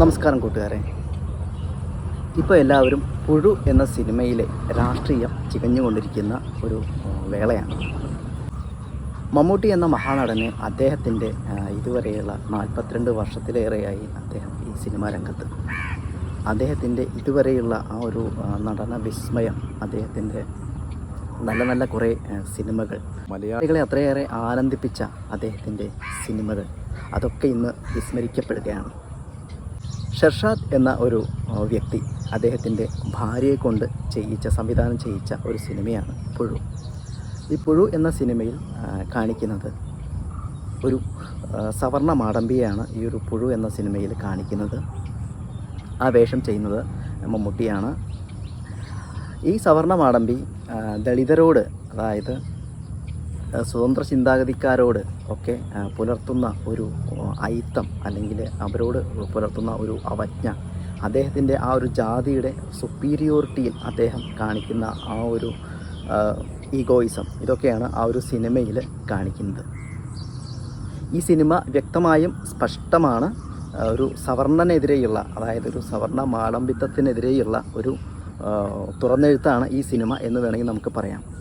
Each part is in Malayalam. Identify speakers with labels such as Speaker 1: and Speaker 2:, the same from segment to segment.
Speaker 1: നമസ്കാരം കൂട്ടുകാരെ. ഇപ്പോൾ എല്ലാവരും പുഴു എന്ന സിനിമയിലെ രാഷ്ട്രീയം ചികഞ്ഞുകൊണ്ടിരിക്കുന്ന ഒരു വേളയാണ്. മമ്മൂട്ടി എന്ന മഹാനടന് അദ്ദേഹത്തിന്റെ ഇതുവരെയുള്ള നാൽപ്പത്തിരണ്ട് വർഷത്തിലേറെയായി അദ്ദേഹം ഈ സിനിമാ രംഗത്ത്. അദ്ദേഹത്തിന്റെ ഇതുവരെയുള്ള ആ ഒരു നടന വിസ്മയം അദ്ദേഹത്തിന്റെ നല്ല നല്ല കുറേ സിനിമകൾ. മലയാളികളെ അത്രയേറെ ആനന്ദിപ്പിച്ച അദ്ദേഹത്തിന്റെ സിനിമകൾ അതൊക്കെ ഇന്ന് വിസ്മരിക്കപ്പെടുകയാണ്. ഷെർഷാദ് എന്ന ഒരു വ്യക്തി അദ്ദേഹത്തിന്റെ ഭാര്യയെ കൊണ്ട് ചെയ്യിച്ച സംവിധാനം ചെയ്യിച്ച ഒരു സിനിമയാണ് പുഴു. ഈ പുഴു എന്ന സിനിമയിൽ കാണിക്കുന്നത് ഒരു സവർണ മാടമ്പിയാണ് ഈ ഒരു പുഴു എന്ന സിനിമയിൽ കാണിക്കുന്നത്. ആ വേഷം ചെയ്യുന്നത് മമ്മൂട്ടിയാണ്. ഈ സവർണ മാടമ്പി ദളിതരോട് അതായത് സ്വതന്ത്ര ചിന്താഗതിക്കാരോട് ഒക്കെ പുലർത്തുന്ന ഒരു അയിത്തം അല്ലെങ്കിൽ അവരോട് പുലർത്തുന്ന ഒരു അവജ്ഞ അദ്ദേഹത്തിന്റെ ആ ഒരു ജാതിയുടെ സുപ്പീരിയോറിറ്റിയിൽ അദ്ദേഹം കാണിക്കുന്ന ആ ഒരു ഈഗോയിസം ഇതൊക്കെയാണ് ആ ഒരു സിനിമയിൽ കാണിക്കുന്നത്. ഈ സിനിമ വ്യക്തമായും സ്പഷ്ടമാണ്. ഒരു സവർണനെതിരെയുള്ള അതായത് ഒരു സവർണ മാളംബിത്തത്തിനെതിരെയുള്ള ഒരു തുറന്നെഴുത്താണ് ഈ സിനിമ എന്ന് വേണമെങ്കിൽ നമുക്ക് പറയാം.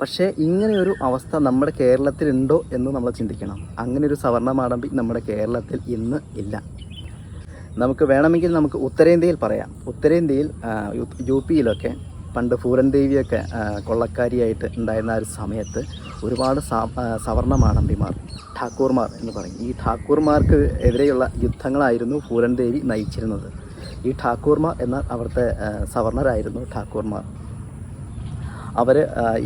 Speaker 1: പക്ഷേ ഇങ്ങനെയൊരു അവസ്ഥ നമ്മുടെ കേരളത്തിലുണ്ടോ എന്ന് നമ്മൾ ചിന്തിക്കണം. അങ്ങനെ ഒരു സവർണ നമ്മുടെ കേരളത്തിൽ ഇന്ന് ഇല്ല. നമുക്ക് വേണമെങ്കിൽ നമുക്ക് ഉത്തരേന്ത്യയിൽ പറയാം. ഉത്തരേന്ത്യയിൽ യു- പിയിലൊക്കെ പണ്ട് പൂരൻ ദേവിയൊക്കെ കൊള്ളക്കാരിയായിട്ട് ഉണ്ടായിരുന്ന ഒരു സമയത്ത് ഒരുപാട് സവർണമാടമ്പിമാർ സവർണ മാടമ്പിമാർ ഠാക്കൂർമാർ എന്ന് പറയും. ഈ ഠാക്കൂർമാർക്ക് എതിരെയുള്ള യുദ്ധങ്ങളായിരുന്നു പൂരൻ ദേവി നയിച്ചിരുന്നത്. ഈ ഠാക്കൂർമാർ എന്ന അവിടുത്തെ സവർണരായിരുന്നു ഠാക്കൂർമാർ. അവർ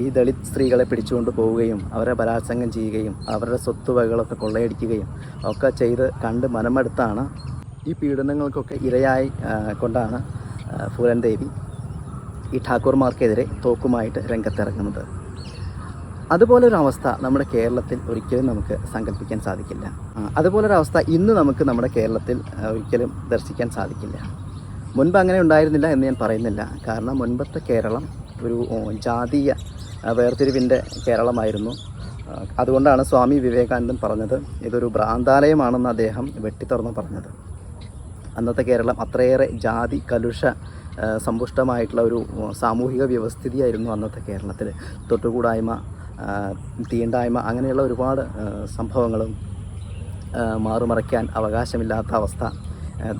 Speaker 1: ഈ ദളിത് സ്ത്രീകളെ പിടിച്ചുകൊണ്ട് പോവുകയും അവരെ ബലാത്സംഗം ചെയ്യുകയും അവരുടെ സ്വത്തുവകകളൊക്കെ കൊള്ളയടിക്കുകയും ഒക്കെ ചെയ്ത് കണ്ട് മനമെടുത്താണ് ഈ പീഡനങ്ങൾക്കൊക്കെ ഇരയായി കൊണ്ടാണ് ഫൂലൻ ദേവി ഈ ഠാക്കൂർമാർക്കെതിരെ തോക്കുമായിട്ട് രംഗത്തിറങ്ങുന്നത്. അതുപോലൊരവസ്ഥ നമ്മുടെ കേരളത്തിൽ ഒരിക്കലും നമുക്ക് സങ്കല്പിക്കാൻ സാധിക്കില്ല. അതുപോലൊരവസ്ഥ ഇന്ന് നമുക്ക് നമ്മുടെ കേരളത്തിൽ ഒരിക്കലും ദർശിക്കാൻ സാധിക്കില്ല. മുൻപ് അങ്ങനെ ഉണ്ടായിരുന്നില്ല എന്ന് ഞാൻ പറയുന്നില്ല. കാരണം മുൻപത്തെ കേരളം ഒരു ജാതീയ വേർതിരിവിന്റെ കേരളമായിരുന്നു. അതുകൊണ്ടാണ് സ്വാമി വിവേകാനന്ദൻ പറഞ്ഞത് ഇതൊരു ഭ്രാന്താലയമാണെന്ന് അദ്ദേഹം വെട്ടിത്തുറന്ന് പറഞ്ഞത്. അന്നത്തെ കേരളം അത്രയേറെ ജാതി കലുഷ സമ്പുഷ്ടമായിട്ടുള്ള ഒരു സാമൂഹിക വ്യവസ്ഥിതിയായിരുന്നു അന്നത്തെ കേരളത്തിൽ. തൊട്ടുകൂടായ്മ തീണ്ടായ്മ അങ്ങനെയുള്ള ഒരുപാട് സംഭവങ്ങളും മാറുമറയ്ക്കാൻ അവകാശമില്ലാത്ത അവസ്ഥ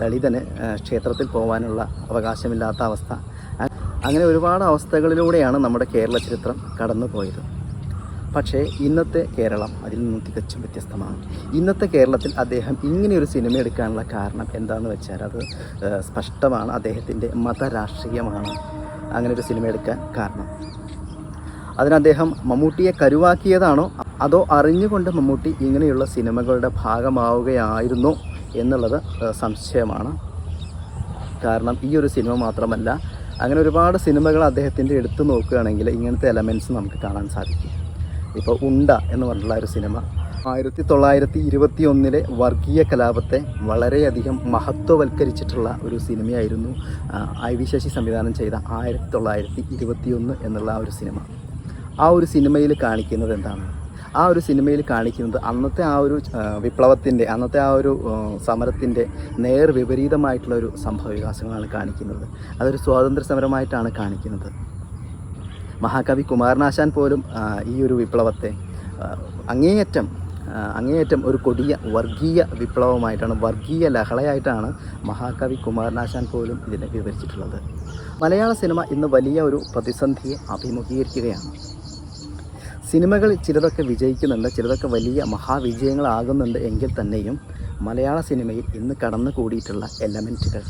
Speaker 1: ദളിതന് ക്ഷേത്രത്തിൽ പോകാനുള്ള അവകാശമില്ലാത്ത അവസ്ഥ അങ്ങനെ ഒരുപാട് അവസ്ഥകളിലൂടെയാണ് നമ്മുടെ കേരള ചരിത്രം കടന്നു പോയത് പക്ഷേ ഇന്നത്തെ കേരളം അതിൽ നിന്നും തികച്ചും വ്യത്യസ്തമാണ്. ഇന്നത്തെ കേരളത്തിൽ അദ്ദേഹം ഇങ്ങനെയൊരു സിനിമ എടുക്കാനുള്ള കാരണം എന്താണെന്ന് വെച്ചാൽ അത് സ്പഷ്ടമാണ്. അദ്ദേഹത്തിന്റെ മതരാഷ്ട്രീയമാണ് അങ്ങനെ ഒരു സിനിമ എടുക്കാൻ കാരണം. അതിന് അദ്ദേഹം മമ്മൂട്ടിയെ കരുവാക്കിയതാണോ? അതോ അറിഞ്ഞുകൊണ്ട് മമ്മൂട്ടി ഇങ്ങനെയുള്ള സിനിമകളുടെ ഭാഗമാവുകയായിരുന്നോ എന്നുള്ളത് സംശയമാണ്. കാരണം ഈ ഒരു സിനിമ മാത്രമല്ല അങ്ങനെ ഒരുപാട് സിനിമകൾ അദ്ദേഹത്തിന്റെ എടുത്തു നോക്കുകയാണെങ്കിൽ ഇങ്ങനത്തെ എലമെന്റ്സ് നമുക്ക് കാണാൻ സാധിക്കും. ഇപ്പോൾ ഉണ്ട എന്ന് പറഞ്ഞിട്ടുള്ള ഒരു സിനിമ. ആയിരത്തി തൊള്ളായിരത്തി ഇരുപത്തി ഒന്നിലെ വർഗീയ കലാപത്തെ വളരെയധികം മഹത്വവൽക്കരിച്ചിട്ടുള്ള ഒരു സിനിമയായിരുന്നു ഐ വി ശശി സംവിധാനം ചെയ്ത ആയിരത്തി തൊള്ളായിരത്തി ഇരുപത്തിയൊന്ന് എന്നുള്ള ആ ഒരു സിനിമ. ആ ഒരു സിനിമയിൽ കാണിക്കുന്നത് എന്താണ്? ആ ഒരു സിനിമയിൽ കാണിക്കുന്നത് അന്നത്തെ ആ ഒരു വിപ്ലവത്തിന്റെ അന്നത്തെ ആ ഒരു സമരത്തിന്റെ നേർ വിപരീതമായിട്ടുള്ള ഒരു സംഭവ വികാസങ്ങളാണ് കാണിക്കുന്നത്. അതൊരു സ്വാതന്ത്ര്യ സമരമായിട്ടാണ് കാണിക്കുന്നത്. മഹാകവി കുമാരനാശാൻ പോലും ഈ ഒരു വിപ്ലവത്തെ അങ്ങേയറ്റം അങ്ങേയറ്റം ഒരു കൊടിയ വർഗീയ വിപ്ലവമായിട്ടാണ് വർഗീയ ലഹളയായിട്ടാണ് മഹാകവി കുമാരനാശാൻ പോലും ഇതിനെ വിവരിച്ചിട്ടുള്ളത്. മലയാള സിനിമ ഇന്ന് വലിയ ഒരു പ്രതിസന്ധിയെ അഭിമുഖീകരിക്കുകയാണ്. സിനിമകൾ ചിലതൊക്കെ വിജയിക്കുന്നുണ്ട് ചിലതൊക്കെ വലിയ മഹാവിജയങ്ങളാകുന്നുണ്ട് എങ്കിൽ തന്നെയും മലയാള സിനിമയിൽ ഇന്ന് കടന്നു കൂടിയിട്ടുള്ള എലമെന്റുകൾ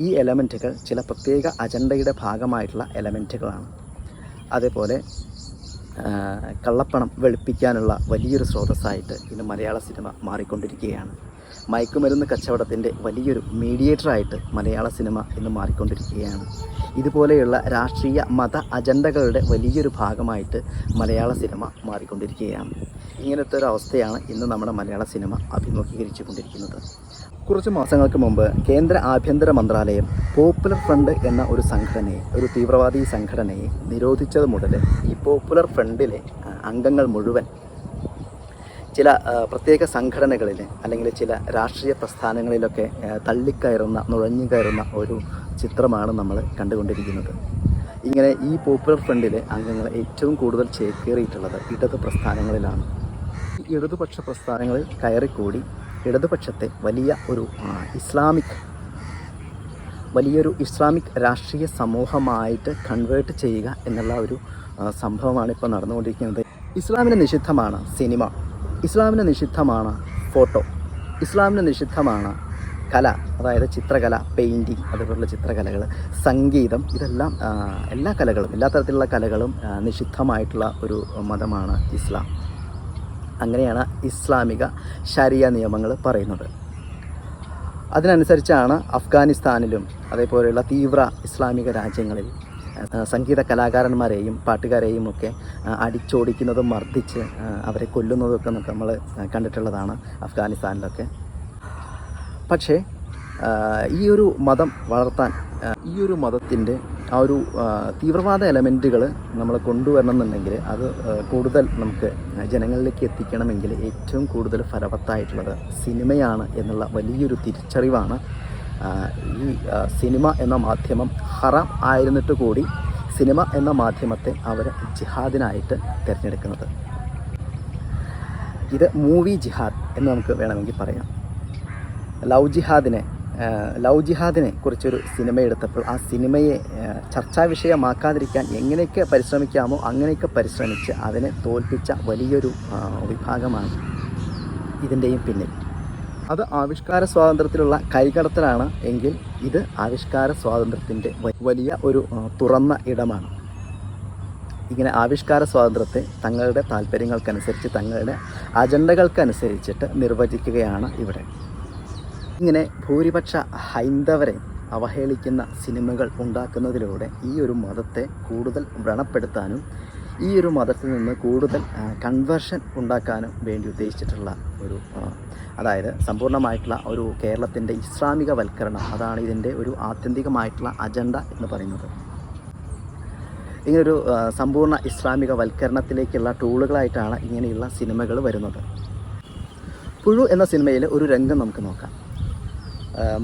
Speaker 1: ഈ എലമെന്റുകൾ ചില പ്രത്യേക അജണ്ടയുടെ ഭാഗമായിട്ടുള്ള എലമെന്റുകളാണ് അതേപോലെ കള്ളപ്പണം വെളുപ്പിക്കാനുള്ള വലിയൊരു സ്രോതസ്സായിട്ട് ഇന്ന് മലയാള സിനിമ മാറിക്കൊണ്ടിരിക്കുകയാണ്. മയക്കുമരുന്ന് കച്ചവടത്തിന്റെ വലിയൊരു മീഡിയേറ്ററായിട്ട് മലയാള സിനിമ ഇന്ന് മാറിക്കൊണ്ടിരിക്കുകയാണ്. ഇതുപോലെയുള്ള രാഷ്ട്രീയ മത അജണ്ടകളുടെ വലിയൊരു ഭാഗമായിട്ട് മലയാള സിനിമ മാറിക്കൊണ്ടിരിക്കുകയാണ്. ഇങ്ങനത്തെ ഒരു അവസ്ഥയാണ് ഇന്ന് നമ്മുടെ മലയാള സിനിമ അഭിമുഖീകരിച്ചു കൊണ്ടിരിക്കുന്നത് കുറച്ച് മാസങ്ങൾക്ക് മുമ്പ് കേന്ദ്ര ആഭ്യന്തര മന്ത്രാലയം പോപ്പുലർ ഫ്രണ്ട് എന്ന ഒരു സംഘടനയെ ഒരു തീവ്രവാദി സംഘടനയെ നിരോധിച്ചത് മുതൽ ഈ പോപ്പുലർ ഫ്രണ്ടിലെ അംഗങ്ങൾ മുഴുവൻ ചില പ്രത്യേക സംഘടനകളിൽ അല്ലെങ്കിൽ ചില രാഷ്ട്രീയ പ്രസ്ഥാനങ്ങളിലൊക്കെ തള്ളിക്കയറുന്ന നുഴഞ്ഞു കയറുന്ന ഒരു ചിത്രമാണ് നമ്മൾ കണ്ടുകൊണ്ടിരിക്കുന്നത്. ഇങ്ങനെ ഈ പോപ്പുലർ ഫ്രണ്ടിലെ അംഗങ്ങൾ ഏറ്റവും കൂടുതൽ ചേക്കേറിയിട്ടുള്ളത് ഇടതു പ്രസ്ഥാനങ്ങളിലാണ്. ഇടതുപക്ഷ പ്രസ്ഥാനങ്ങളിൽ കയറിക്കൂടി ഇടതുപക്ഷത്തെ വലിയ ഒരു ഇസ്ലാമിക് വലിയൊരു ഇസ്ലാമിക് രാഷ്ട്രീയ സമൂഹമായിട്ട് കൺവേർട്ട് ചെയ്യുക എന്നുള്ള ഒരു സംഭവമാണ് ഇപ്പോൾ നടന്നുകൊണ്ടിരിക്കുന്നത്. ഇസ്ലാമിന് നിഷിദ്ധമാണ് സിനിമ. ഇസ്ലാമിന് നിഷിദ്ധമാണ് ഫോട്ടോ. ഇസ്ലാമിന് നിഷിദ്ധമാണ് കല അതായത് ചിത്രകല പെയിന്റിങ് അതുപോലുള്ള ചിത്രകലകൾ സംഗീതം ഇതെല്ലാം എല്ലാ കലകളും എല്ലാ തരത്തിലുള്ള കലകളും നിഷിദ്ധമായിട്ടുള്ള ഒരു മതമാണ് ഇസ്ലാം. അങ്ങനെയാണ് ഇസ്ലാമിക ശരിയ നിയമങ്ങൾ പറയുന്നത്. അതിനനുസരിച്ചാണ് അഫ്ഗാനിസ്ഥാനിലും അതേപോലെയുള്ള തീവ്ര ഇസ്ലാമിക രാജ്യങ്ങളിൽ സംഗീത കലാകാരന്മാരെയും പാട്ടുകാരെയും ഒക്കെ അടിച്ചോടിക്കുന്നതും മർദ്ദിച്ച് അവരെ കൊല്ലുന്നതൊക്കെ നമ്മൾ കണ്ടിട്ടുള്ളതാണ് അഫ്ഗാനിസ്ഥാനിലൊക്കെ. പക്ഷേ ഈ ഒരു മതം വളർത്താൻ ഈ ഒരു മതത്തിന്റെ ആ ഒരു തീവ്രവാദ എലമെന്റുകൾ നമ്മൾ കൊണ്ടുവരണം എന്നുണ്ടെങ്കിൽ അത് കൂടുതൽ നമുക്ക് ജനങ്ങളിലേക്ക് എത്തിക്കണമെങ്കിൽ ഏറ്റവും കൂടുതൽ ഫലവത്തായിട്ടുള്ളത് സിനിമയാണ് എന്നുള്ള വലിയൊരു തിരിച്ചറിവാണ് ഈ സിനിമ എന്ന മാധ്യമം ഹറാം ആയിരുന്നിട്ട് കൂടി സിനിമ എന്ന മാധ്യമത്തെ അവർ ജിഹാദിനായിട്ട് തിരഞ്ഞെടുക്കുന്നത്. ഇത് മൂവി ജിഹാദ് എന്ന് നമുക്ക് വേണമെങ്കിൽ പറയാം. ലവ് ജിഹാദിനെ ലവ് ജിഹാദിനെ കുറിച്ചൊരു സിനിമ എടുത്തപ്പോൾ ആ സിനിമയെ ചർച്ചാ വിഷയമാക്കാതിരിക്കാൻ എങ്ങനെയൊക്കെ പരിശ്രമിക്കാമോ അങ്ങനെയൊക്കെ പരിശ്രമിച്ച് അതിനെ തോൽപ്പിച്ച വലിയൊരു വിഭാഗമാണ് ഇതിന്റെയും പിന്നിൽ. അത് ആവിഷ്കാര സ്വാതന്ത്ര്യത്തിലുള്ള കൈകടത്തലാണ് എങ്കിൽ ഇത് ആവിഷ്കാര സ്വാതന്ത്ര്യത്തിന്റെ വലിയ ഒരു തുറന്ന ഇടമാണ്. ഇങ്ങനെ ആവിഷ്കാര സ്വാതന്ത്ര്യത്തെ തങ്ങളുടെ താല്പര്യങ്ങൾക്കനുസരിച്ച് തങ്ങളുടെ അജണ്ടകൾക്കനുസരിച്ചിട്ട് നിർവചിക്കുകയാണ് ഇവിടെ. ഇങ്ങനെ ഭൂരിപക്ഷ ഹൈന്ദവരെ അവഹേളിക്കുന്ന സിനിമകൾ ഉണ്ടാക്കുന്നതിലൂടെ ഈ ഒരു മതത്തെ കൂടുതൽ വ്രണപ്പെടുത്താനും ഈ ഒരു മതത്തിൽ നിന്ന് കൂടുതൽ കൺവേർഷൻ ഉണ്ടാക്കാനും വേണ്ടി ഉദ്ദേശിച്ചിട്ടുള്ള ഒരു അതായത് സമ്പൂർണമായിട്ടുള്ള ഒരു കേരളത്തിന്റെ ഇസ്ലാമിക വൽക്കരണം അതാണ് ഇതിന്റെ ഒരു ആത്യന്തികമായിട്ടുള്ള അജണ്ട എന്ന് പറയുന്നത്. ഇങ്ങനൊരു സമ്പൂർണ ഇസ്ലാമിക വൽക്കരണത്തിലേക്കുള്ള ടൂളുകളായിട്ടാണ് ഇങ്ങനെയുള്ള സിനിമകൾ വരുന്നത്. പുഴു എന്ന സിനിമയിൽ ഒരു രംഗം നമുക്ക് നോക്കാം.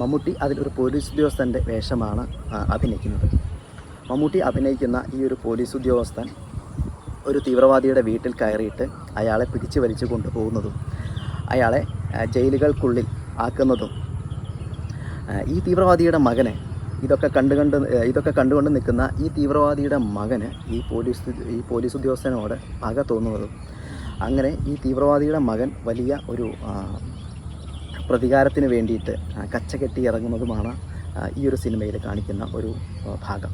Speaker 1: മമ്മൂട്ടി അതിൽ ഒരു പോലീസ് ഉദ്യോഗസ്ഥന്റെ വേഷമാണ് അഭിനയിക്കുന്നത്. മമ്മൂട്ടി അഭിനയിക്കുന്ന ഈ ഒരു പോലീസ് ഉദ്യോഗസ്ഥൻ ഒരു തീവ്രവാദിയുടെ വീട്ടിൽ കയറിയിട്ട് അയാളെ പിടിച്ചു വലിച്ചു കൊണ്ടുപോകുന്നതും അയാളെ ജയിലുകൾക്കുള്ളിൽ ആക്കുന്നതും ഈ തീവ്രവാദിയുടെ മകനെ ഇതൊക്കെ കണ്ടു കണ്ട് ഇതൊക്കെ കണ്ടുകൊണ്ട് നിൽക്കുന്ന ഈ തീവ്രവാദിയുടെ മകന് ഈ പോലീസ് ഈ പോലീസ് ഉദ്യോഗസ്ഥനോട് പക തോന്നുന്നതും അങ്ങനെ ഈ തീവ്രവാദിയുടെ മകൻ വലിയ ഒരു പ്രതികാരത്തിന് വേണ്ടിയിട്ട് കച്ച കച്ചകെട്ടി ഇറങ്ങുന്നതുമാണ് ഈ ഒരു സിനിമയിൽ കാണിക്കുന്ന ഒരു ഭാഗം.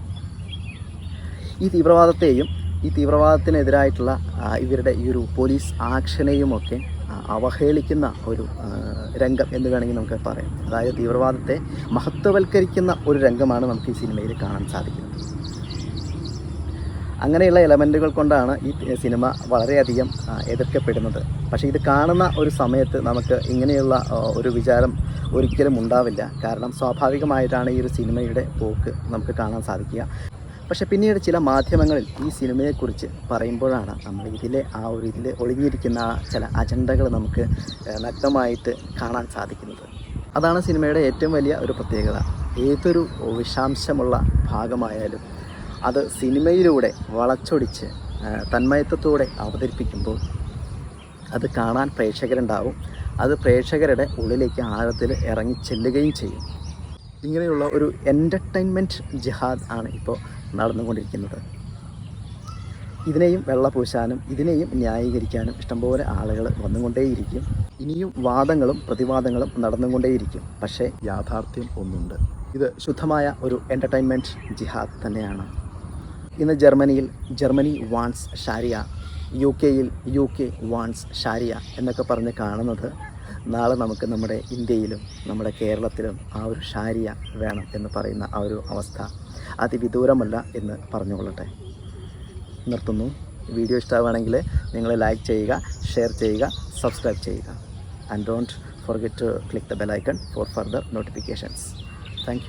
Speaker 1: ഈ തീവ്രവാദത്തെയും ഈ തീവ്രവാദത്തിനെതിരായിട്ടുള്ള ഇവരുടെ ഈ ഒരു പോലീസ് ആക്ഷനെയുമൊക്കെ അവഹേളിക്കുന്ന ഒരു രംഗം എന്ന് വേണമെങ്കിൽ നമുക്ക് പറയാം. അതായത് തീവ്രവാദത്തെ മഹത്വവൽക്കരിക്കുന്ന ഒരു രംഗമാണ് നമുക്ക് ഈ സിനിമയിൽ കാണാൻ സാധിക്കുന്നത്. അങ്ങനെയുള്ള എലമെന്റുകൾ കൊണ്ടാണ് ഈ സിനിമ വളരെയധികം എതിർക്കപ്പെടുന്നത്. പക്ഷേ ഇത് കാണുന്ന ഒരു സമയത്ത് നമുക്ക് ഇങ്ങനെയുള്ള ഒരു വിചാരം ഒരിക്കലും ഉണ്ടാവില്ല. കാരണം സ്വാഭാവികമായിട്ടാണ് ഈ ഒരു സിനിമയുടെ പോക്ക് നമുക്ക് കാണാൻ സാധിക്കുക. പക്ഷേ പിന്നീട് ചില മാധ്യമങ്ങളിൽ ഈ സിനിമയെക്കുറിച്ച് പറയുമ്പോഴാണ് നമ്മൾ ഇതിലെ ആ ഒരു ഇതിൽ ഒളിഞ്ഞിരിക്കുന്ന ചില അജണ്ടകൾ നമുക്ക് നഗ്നമായിട്ട് കാണാൻ സാധിക്കുന്നത്. അതാണ് സിനിമയുടെ ഏറ്റവും വലിയ ഒരു പ്രത്യേകത. ഏതൊരു വിഷാംശമുള്ള ഭാഗമായാലും അത് സിനിമയിലൂടെ വളച്ചൊടിച്ച് തന്മയത്വത്തോടെ അവതരിപ്പിക്കുമ്പോൾ അത് കാണാൻ പ്രേക്ഷകരുണ്ടാവും. അത് പ്രേക്ഷകരുടെ ഉള്ളിലേക്ക് ആഴത്തിൽ ഇറങ്ങി ചെല്ലുകയും ചെയ്യും. ഇങ്ങനെയുള്ള ഒരു എന്റർടൈൻമെന്റ് ജിഹാദ് ആണ് ഇപ്പോൾ നടന്നുകൊണ്ടിരിക്കുന്നത്. ഇതിനെയും വെള്ളപൂശാനും ഇതിനെയും ന്യായീകരിക്കാനും ഇഷ്ടംപോലെ ആളുകൾ വന്നുകൊണ്ടേയിരിക്കും. ഇനിയും വാദങ്ങളും പ്രതിവാദങ്ങളും നടന്നുകൊണ്ടേയിരിക്കും. പക്ഷേ യാഥാർത്ഥ്യം ഒന്നുണ്ട്. ഇത് ശുദ്ധമായ ഒരു എന്റർടൈൻമെന്റ് ജിഹാദ് തന്നെയാണ്. ഇന്ന് ജർമ്മനിയിൽ ജർമ്മനി വാൺസ് ഷാരിയ യു കെയിൽ യു കെ വാൺസ് ഷാരിയ എന്നൊക്കെ പറഞ്ഞ് കാണുന്നത് നാളെ നമുക്ക് നമ്മുടെ ഇന്ത്യയിലും നമ്മുടെ കേരളത്തിലും ആ ഒരു ഷാരിയ വേണം എന്ന് പറയുന്ന ആ ഒരു അവസ്ഥ അതിവിദൂരമല്ല എന്ന് പറഞ്ഞുകൊള്ളട്ടെ. നിർത്തുന്നു. വീഡിയോ ഇഷ്ടമാണെങ്കിൽ നിങ്ങൾ ലൈക്ക് ചെയ്യുക ഷെയർ ചെയ്യുക സബ്സ്ക്രൈബ് ചെയ്യുക. And don't forget to click the bell icon for further notifications thank